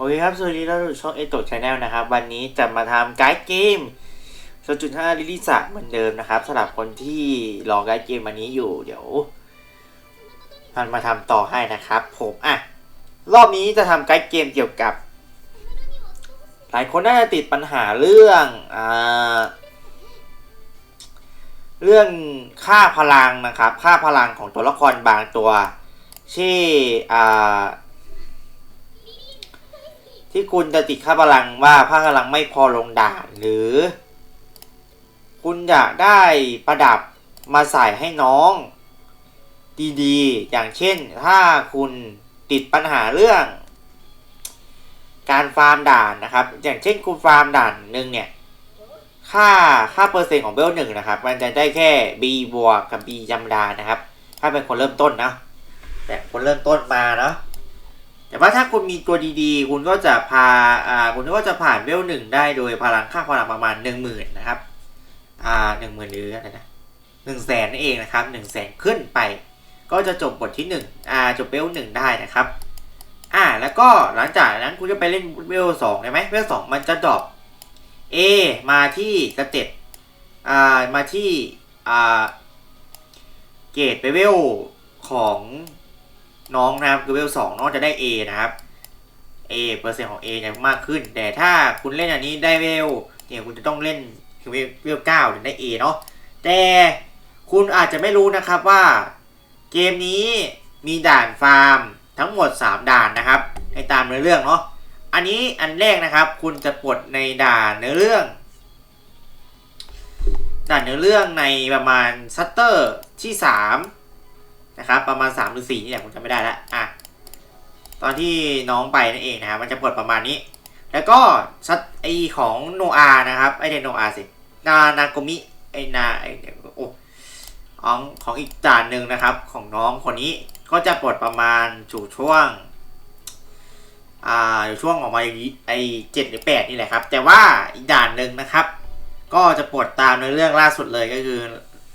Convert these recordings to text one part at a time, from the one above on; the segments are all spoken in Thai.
โอเคครับ สวัสดีเราอยู่ช่องเอโตชาแนลนะครับ วันนี้จะมาทำไกด์เกม0.5ลิลิสะเหมือนเดิมนะครับสำหรับคนที่รอไกด์เกมวันนี้อยู่ เดี๋ยวมันมาทำต่อให้นะครับ ผมอะ รอบนี้จะทำไกด์เกมเกี่ยวกับ หลายคนน่าจะติดปัญหาเรื่องอ่าเรื่องค่าพลังนะครับ ค่าพลังของตัวละครบางตัวที่อ่า ที่คุณจะติดค่าพลังว่าค่าพลังไม่พอลงด่านหรือ คุณอยากได้ประดับมาใส่ให้น้อง ดีๆ อย่างเช่นถ้าคุณติดปัญหาเรื่อง การฟาร์มด่านนะครับ อย่างเช่นคุณฟาร์มด่านหนึ่งเนี่ยค่าค่าเปอร์เซ็นต์ของเบลหนึ่งนะครับ มันจะได้แค่ B บวกกับ B ธรรมดานะครับ ถ้าเป็นคนเริ่มต้นนะแต่คนเริ่มต้นมาเนาะ แต่ว่าถ้าคุณมีตัวดีๆ คุณก็จะพาอ่าคุณก็จะผ่านเวลหนึ่งได้โดยพลังค่าพลังประมาณหนึ่งหมื่นนะครับอ่าหนึ่งหมื่นหรืออะไรนะหนึ่งแสนนั่นเองนะครับหนึ่งแสนขึ้นไป ก็จะจบบทที่หนึ่งอ่าจบเวลหนึ่งได้นะครับอ่าแล้วก็หลังจากนั้นคุณจะไปเล่นเวลสองได้ไหมเวลสองมันจะดรอป A มาที่สเต็ปอ่ามาที่อ่าเกรดไปเวลของ น้องนะครับคือเวลสองน้องจะได้ A นะครับ A เปอร์เซ็นต์ของ A จะมากขึ้น แต่ถ้าคุณเล่นอันนี้ได้เวลเนี่ยคุณจะต้องเล่นคือเวลเวลเก้าถึงได้ A เนาะแต่คุณอาจจะไม่รู้นะครับว่าเกมนี้มีด่านฟาร์มทั้งหมด 3 ด่านนะครับให้ตามเนื้อเรื่องเนาะอันนี้อันแรกนะครับ คุณจะปลดในด่านเนื้อเรื่อง ด่านเนื้อเรื่องในประมาณซัตเตอร์ที่ 3 นะครับประมาณ3หรือ4นี่แหละผมจำไม่ได้ล้วอะตอนที่น้องไปนั่นเองนะครับมันจะปลดประมาณนี้ แล้วก็ซัตไอของโนอานะครับไอเดนโนอาสินานาโกมิไอนาไอโอ้ของของอีกด่านหนึ่งนะครับ ของน้องคนนี้ก็จะปลดประมาณจู่ช่วงอ่าอยู่ช่วงออกมาไอเจ็ดหรือแปดนี่แหละครับ แต่ว่าอีกด่านหนึ่งนะครับ ก็จะปลดตามในเรื่องล่าสุดเลยก็คือ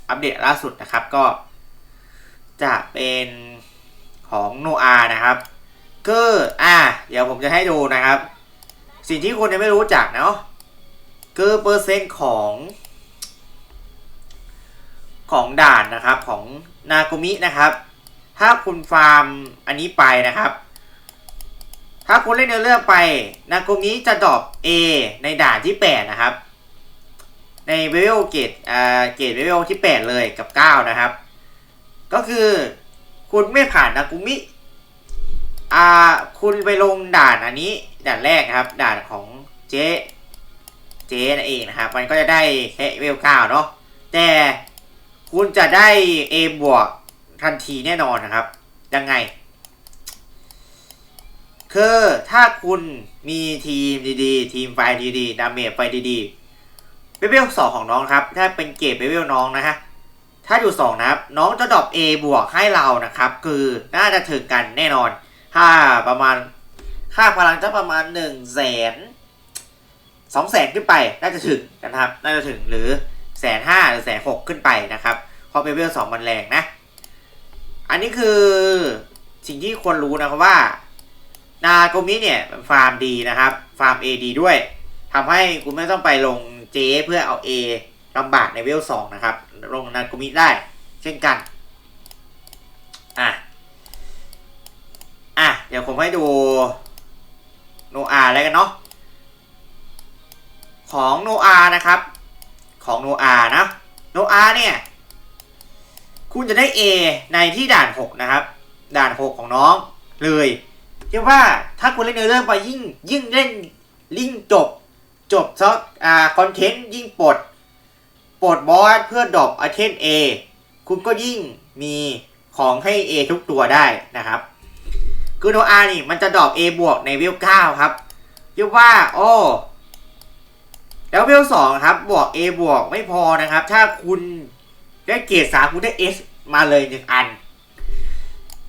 อัปเดตล่าสุดนะครับ ก็ จะเป็นของโนอานะครับก็อะเดี๋ยวผมจะให้ดูนะครับ สิ่งที่คนยังไม่รู้จักเนาะคือเปอร์เซ็นต์ของ ของด่านนะครับของนาโกมินะครับ ถ้าคุณฟาร์มอันนี้ไปนะครับ ถ้าคุณเล่นเนื้อเรื่องไปนาโกมิจะดรอป A ในด่านที่ 8 นะครับ ในเวลเกตอ่าเกตเวลที่ 8 เลยกับ 9 นะครับ ก็คือคุณไม่ผ่านนากุมิ อ่า คุณไปลงด่านอันนี้ ด่านแรกนะครับ ด่านของเจ๊เจ๊นั่นเองนะครับ มันก็จะได้แค่เวลเก้าเนาะ แต่คุณจะได้ A บวกทันทีแน่นอนนะครับ ยังไง คือถ้าคุณมีทีมดีๆ ทีมไฟดีๆ ดาเมจไฟดีๆเวลสองของน้องครับ ถ้าเป็นเกรดเวลน้องนะฮะ ถ้าอยู่สองนะครับ น้องจะดรอป A บวกให้เรานะครับ คือน่าจะถึงกันแน่นอน ถ้าประมาณค่าพลังจะประมาณหนึ่งแสนสองแสนขึ้นไป น่าจะถึงนะครับ น่าจะถึงหรือแสนห้าหรือแสนหกขึ้นไปนะครับเพราะเวลสองมันแรงนะ อันนี้คือสิ่งที่ควรรู้นะครับว่า นาโกมิเนี่ยฟาร์มดีนะครับ ฟาร์ม A ดีด้วยทำให้คุณไม่ต้องไปลงเจเพื่อเอา A ลำบากในเวลสองนะครับ ลงนาโกมิได้เช่นกัน อะ อะ เดี๋ยวผมให้ดูโนอาแล้วกันเนาะ ของโนอานะครับ ของโนอานะ โนอาเนี่ย คุณจะได้ A ในที่ด่าน 6 นะครับ ด่าน 6 ของน้องเลยเรียกว่าถ้าคุณเล่นในเรื่องไปยิ่งยิ่งเล่นลิ่งจบ จบซะอ่าคอนเทนต์ยิ่งปลด ปลดบอสเพื่อดรอปไอเทม A คุณก็ยิ่งมีของให้ A ทุกตัวได้นะครับคือโนอานี่มันจะดรอป A บวกในเวล9ครับเรียกว่าโอ้แล้วเวล2ครับบวก A บวกไม่พอนะครับ ถ้าคุณได้เกรด3คุณได้ S มาเลยหนึ่งอัน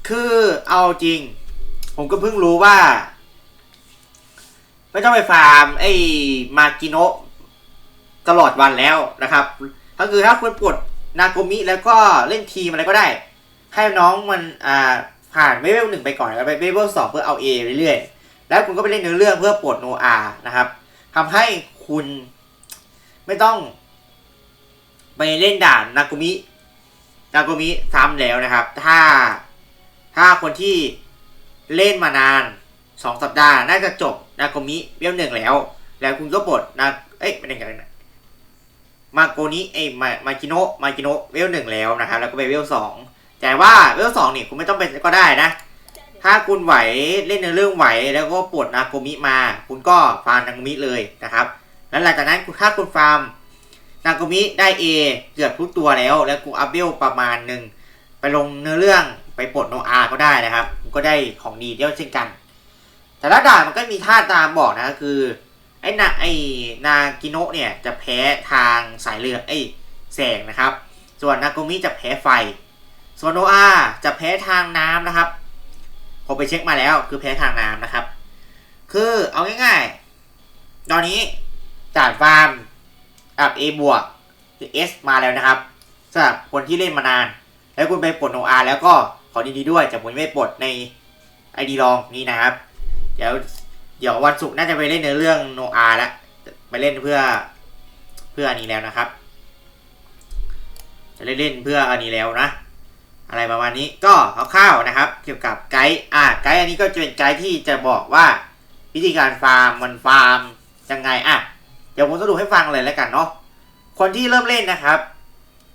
คือเอาจริง ผมก็เพิ่งรู้ว่า ไม่ต้องไปฟาร์มไอ้มากิโนะ ตลอดวันแล้วนะครับ ก็คือถ้าคุณปลดนาโกมิแล้วก็เล่นทีมอะไรก็ได้ ให้น้องมันอ่าผ่านเวลหนึ่งไปก่อนแล้วไปเวลสองเพื่อเอา A เรื่อยๆ แล้วคุณก็ไปเล่นเนื้อเรื่องเพื่อปลดโนอานะครับทำให้คุณไม่ต้องไปเล่นด่านนากุมินากุมิซ้ำแล้วนะครับ ถ้าถ้าคนที่เล่นมานานสองสัปดาห์น่าจะจบนากุมิเวลหนึ่งแล้ว แล้วคุณก็ปลดนาเอ้ยไม่ได้กันนะ มาโกนิเอ้มามากิโนะมากิโนะเวลหนึ่งแล้วนะครับแล้วก็ไปเวลสองแต่ว่าเวลสองนี่คุณไม่ต้องเป็นก็ได้นะ ถ้าคุณไหวเล่นในเรื่องไหวแล้วก็ปลดนาโกมิมา คุณก็ฟาร์มนาโกมิเลยนะครับ แล้วหลังจากนั้นคุณถ้าคุณฟาร์มนาโกมิได้ A เกือบทุกตัวแล้ว แล้วกูอัพเวลประมาณหนึ่งไปลงเนื้อเรื่องไปปลดโนอาก็ได้นะครับก็ได้ของดีเดียวเช่นกัน แต่ละด่านมันก็มีท่าตามบอกนะคือ ไอ้นาไอ้นากิโนะเนี่ยจะแพ้ทางสายเรือดไอ้แสงนะครับ ส่วนนาโกมิจะแพ้ไฟ ส่วนโนอาจะแพ้ทางน้ำนะครับ ผมไปเช็คมาแล้วคือแพ้ทางน้ำนะครับ คือเอาง่ายๆ ตอนนี้จายฟาร์มอับ A บวกหรือ S มาแล้วนะครับสำหรับคนที่เล่นมานาน แล้วคุณไปปลดโนอาแล้วก็ขอดีๆด้วยจะผมไม่ปลดในไอดีลองนี้นะครับ เดี๋ยว เดี๋ยววันศุกร์น่าจะไปเล่นในเรื่องโนอาแล้วไปเล่นเพื่อเพื่ออันนี้แล้วนะครับ จะได้เล่นเพื่ออันนี้แล้วนะ อะไรประมาณนี้ก็คร่าวๆนะครับ เกี่ยวกับไกด์อ่าไกด์อันนี้ก็จะเป็นไกด์ที่จะบอกว่าวิธีการฟาร์มมันฟาร์มยังไงอะเดี๋ยวผมสรุปให้ฟังเลยแล้วกันเนาะคนที่เริ่มเล่นนะครับ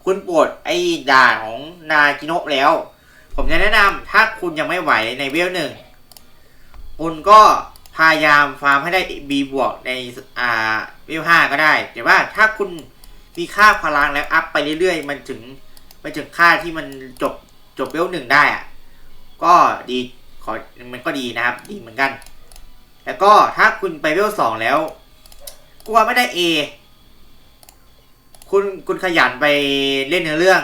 คุณปวดไอ้ด่านของนากิโนะแล้ว ผมจะแนะนำถ้าคุณยังไม่ไหวในเวลหนึ่งคุณก็ พยายามฟาร์มให้ได้ B บวกในอ่าเวลห้าก็ได้ แต่ว่าถ้าคุณมีค่าพลังแล้วอัพไปเรื่อยๆ มันถึงไปถึงค่าที่มันจบจบเวลหนึ่งได้อะก็ดีขอมันก็ดีนะครับ ดีเหมือนกัน แล้วก็ถ้าคุณไปเวลสองแล้ว กลัวไม่ได้ A คุณคุณขยันไปเล่นเนื้อเรื่อง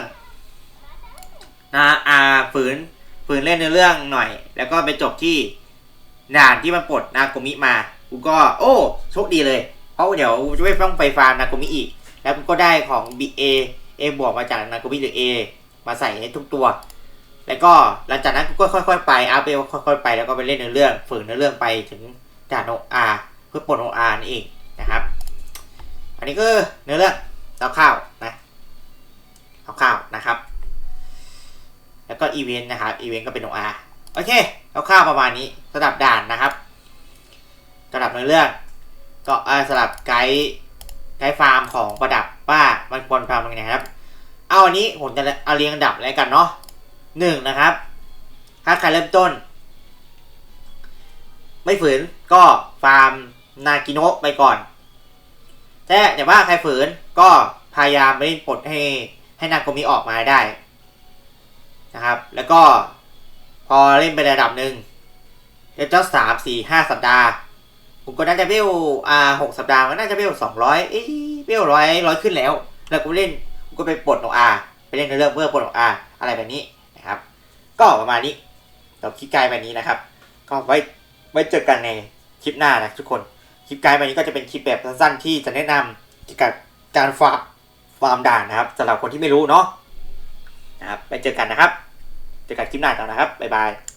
นะอ่าฝืนฝืนเล่นเนื้อเรื่องหน่อย แล้วก็ไปจบที่ ด่านที่มันปลดนาโกมิมากูก็โอ้โชคดีเลยเพราะเดี๋ยวจะไม่ต้องไปฟาร์มนาโกมิอีก แล้วคุณก็ได้ของ B A A บวกมาจากนาโกมิหรือ A มาใส่ให้ทุกตัว แล้วก็หลังจากนั้นก็ค่อยๆ ไปอาเบลค่อยๆไปแล้วก็ไปเล่นในอเรื่องฝืนในอเรื่องไปถึงด่านโออาเพื่อปลดโออานั่นเองนะครับ อันนี้ก็เนื้อเรื่องคร่าวๆนะคร่าวๆนะครับ แล้วก็อีเวนต์นะครับอีเวนต์ก็เป็นโออาโอเค คร่าวๆประมาณนี้สำหรับด่านนะครับสำหรับในเรื่องก็อ่าสำหรับไกด์ไกด์ฟาร์มของประดับว่ามันควรฟาร์มยังไงครับ เอาอันนี้ผมจะเอาเรียงอันดับแล้วกันเนาะหนึ่งนะครับ ถ้าใครเริ่มต้น ไม่ฝืนก็ฟาร์มนากิโนะไปก่อน แต่แต่ว่าใครฝืนก็พยายามไม่ปลดให้ให้นาโกมิออกมาได้นะครับ แล้วก็ พอเล่นไประดับหนึ่งเดี๋ยวเจ้าสามสี่ห้าสัปดาห์ผมก็น่าจะเบลอ่าหกสัปดาห์ก็น่าจะเบลสองร้อยเอ้ยเบลร้อยร้อยขึ้นแล้ว แล้วก็เล่นก็ไปปลดโนอาไปเล่นในเรื่องเพื่อปลดโนอาอะไรแบบนี้นะครับ ก็ประมาณนี้เราคลิปไกด์แบบนี้นะครับ ก็ไว้ไว้เจอกันในคลิปหน้านะทุกคนคลิปไกด์แบบนี้ก็จะเป็นคลิปแบบสั้นๆที่จะแนะนำเกี่ยวกับการฟาร์มฟาร์มด่านนะครับสำหรับคนที่ไม่รู้เนาะนะครับไปเจอกันนะครับ เจอกันคลิปหน้าต่อนะครับบ๊ายบาย